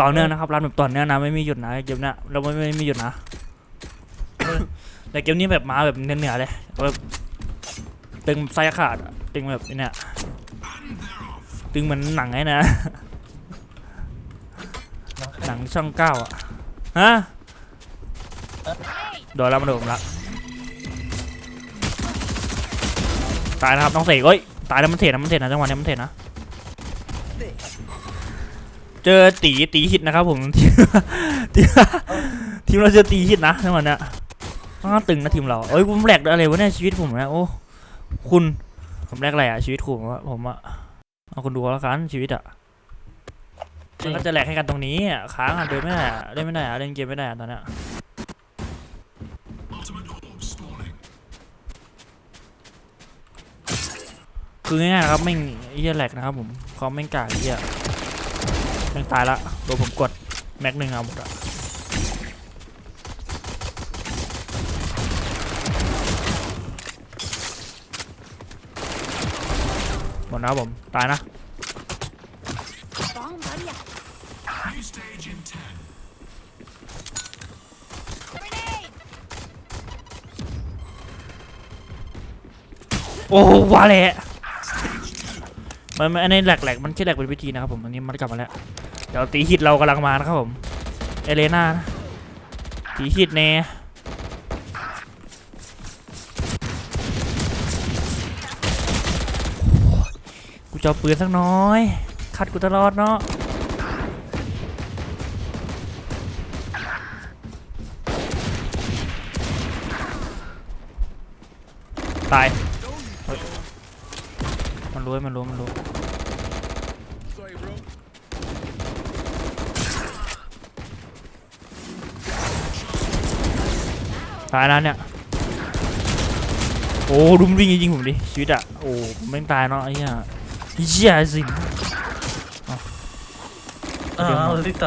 ต่อเนื่องนะครับรันแบบต่อเนื่องนะไม่มีหยุดนะเกมเนี้ยเราไม่ไม่มีหยุดนะแต่เกมนี้แบบมาแบบเหนือๆเลยแบบตึงไส้ขาดตึงแบบเนี่ยตึงเหมือนหนังไอ้นะหนังช่องเก้าอะฮะโดนแล้วมาโดนผมละตายนะครับน้องเสกเอ้ยตายแล้วมันเทนะมันเทนะจังหวะนี้มันเทนะ เจอตีตีฮิตนะครับผมทีมเราเจอตีฮิตนะจังหวะเนี้ยอ้าวตึงนะทีมเราเอ้ยผมแหลกอะไรวะเนี่ยชีวิตผมนะโอ้คุณผมแหลกอะไรอะชีวิตผมผมอะเอาคุณดูแล้วกันชีวิตอะมันก็จะแหลกให้กันตรงนี้ค้างอะเดินไม่ได้เล่นไม่ได้เล่นเกมไม่ได้ตอนเนี้ยคือง่ายๆครับไม่งไอ้เหี้ยแหลกนะครับผมเขาไม่กล้าไอ้เหี้ย แม่งตายละโดนผมกด แม็กหนึ่งเอาหมดอะหมดนะผม ตายนะ โอ้ว่าแหละมันมันอันนี้แหลกๆ มันแค่แหลกเป็นวิธีนะครับผม อันนี้มันกลับมาแล้ว เดี๋ยวตีฮิตเรากำลังมานะครับผม เอเลน่านะตีฮิตเน่กูจะเอาปืนสักน้อย คัดกูตลอดเนาะตายเฮ้ยมันรู้มันรู้มันรู้ ตายแล้วเนี่ย โอ้ดุมวิ่งยิงผมดิชีวิตอะโอ้ผมไม่งตายเนาะไอ้เหี้ยเหี้ยสิอ่าเอาลิตร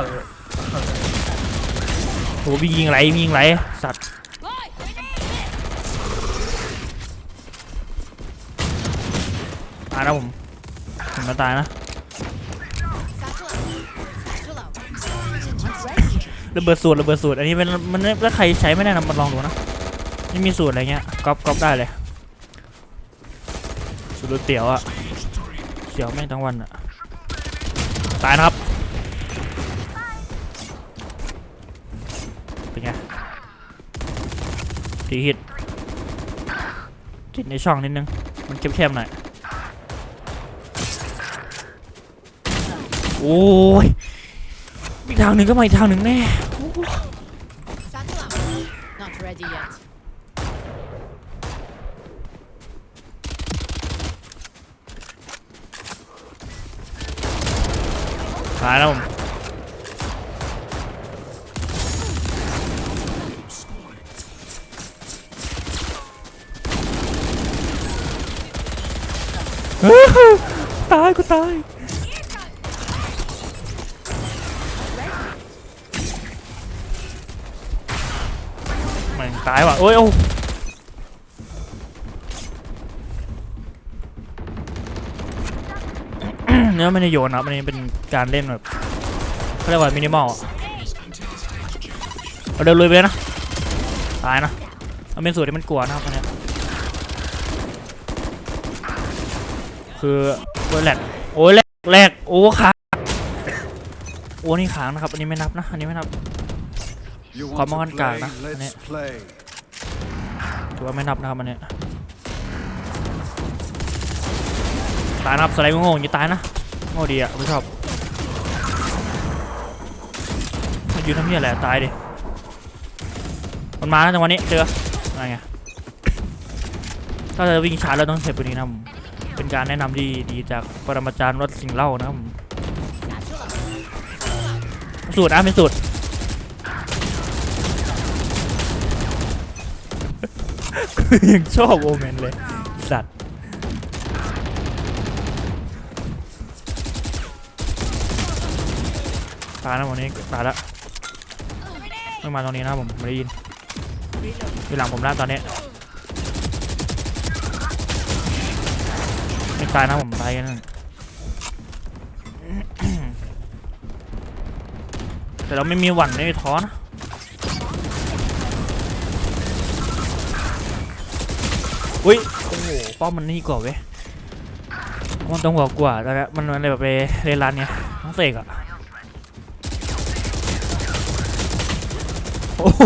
โอ้วิ่งยิงไรวิ่งยิงไรสัตว์ Boy, grenade. ตายนะผมผมมาตายนะ ระเบิดสูตรระเบิดสูตรอันนี้เป็นมันถ้าใครใช้ไม่ได้นะมันลองดูนะนี่มีสูตรอะไรเงี้ยก๊อปก๊อปได้เลยสูตรเตี๋ยวอะเขียวแม่ทั้งวันอะตายนะครับเป็นไงทีฮิตติดในช่องนิดนึงมันแคบๆหน่อยโอ้ยอีกทางหนึ่งก็มาอีกทางหนึ่งแน่ Not ready yet. ตายแล้วผมตายกูตาย ตายว่ะโอ้ยโอ้เนื้อไม่ได้โยนนะมันเป็นการเล่นแบบเขาเรียกว่ามินิมอลอะเอาเดินลุยไปเลยนะ ตายนะมันเป็นสูตรที่มันกลัวนะครับอันเนี้ยคือโอ้ยแหลกโอ้ยแหลกแหลกโอ้ค้าโอ้นี่ค้างนะครับ อันนี้ไม่นับนะ อันนี้ไม่นับ You Come want on, to play? Carla. Let's play. ถือว่าไม่นับนะครับอันเนี้ยตายนะครับสไลด์โง่ๆอย่างนี้ตายนะโง่ดีอะไม่ชอบมันยืนทำเหี้ยอะไรอะตายดิมันมาแล้วจังหวะนี้เจออะไรไงถ้าจะวิ่งช้าเราต้องเทปนี้นะครับผมเป็นการแนะนำที่ดีจากปรมาจารย์วัดสิงห์เล่านะครับผม Satchel out. สูตรนะเป็นสูตร ยังชอบโอเมนเลย สัตว์ ตายแล้ววันนี้ตายแล้วไม่มาตรงนี้นะผมไม่ได้ยินอยู่หลังผมแล้วตอนนี้ไม่ตายนะผมตายกันหนึ่งแต่เราไม่มีหวั่นไม่มีท้อนะ อุ้ยโอ้โหป้อมมันนี่กว่าเว้ยมันต้องกว่ากว่าแล้วนะมันมันเลยแบบไปเรนรันเนี่ยต้องเสกอะโอ้โห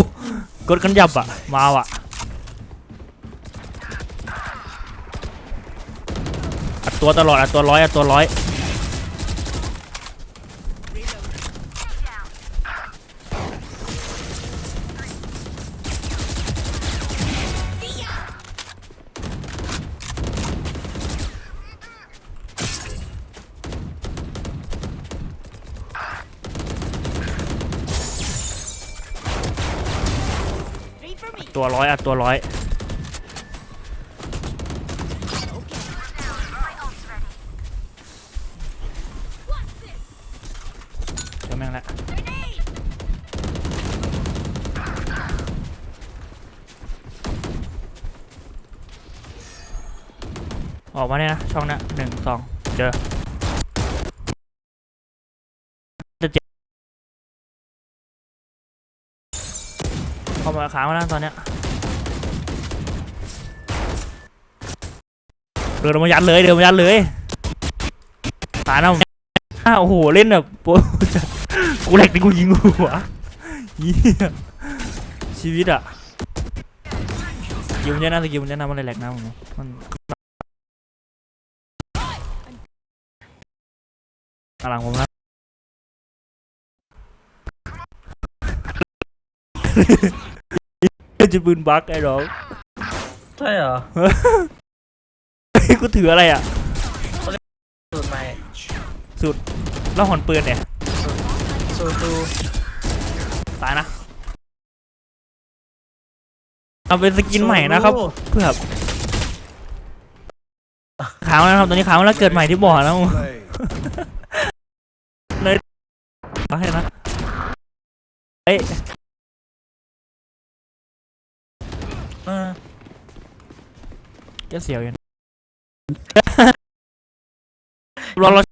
กดกันยับอะมาว่ะอัดตัวตลอดอัดตัวร้อยอัดตัวร้อย ตัวร้อยอัดตัวร้อยเดี๋ยวแม่งละออกมาเนี่ยนะช่องนี้ยหนึ่งสองเจอ เข้ามาค้างมาแล้วตอนเนี้ยเดินมายัดเลยเดินมายัดเลยตายนะผมอ้าโอ้โหเล่นแบบกูแหลกที่กูยิงหัวเหี้ยชีวิตอะสกิลมันเยอะนะสกิลมันเยอะนะมันเลยแหลกนะผมมันกำลังผมนะ จะปืนบักไอ้ดอกใช่เหรอกูถืออะไรอะสูตรใหม่แล้วหอนปืนเนี่ย สูตรดูตายนะ เอาเป็นสกินใหม่นะครับ เพื่อขาวแล้วนะครับตอนนี้ขาวแล้วเกิดใหม่ที่บ่อแล้ว Play. เอาให้นะ เอ้ย กเสียวอยู่นะลอเรา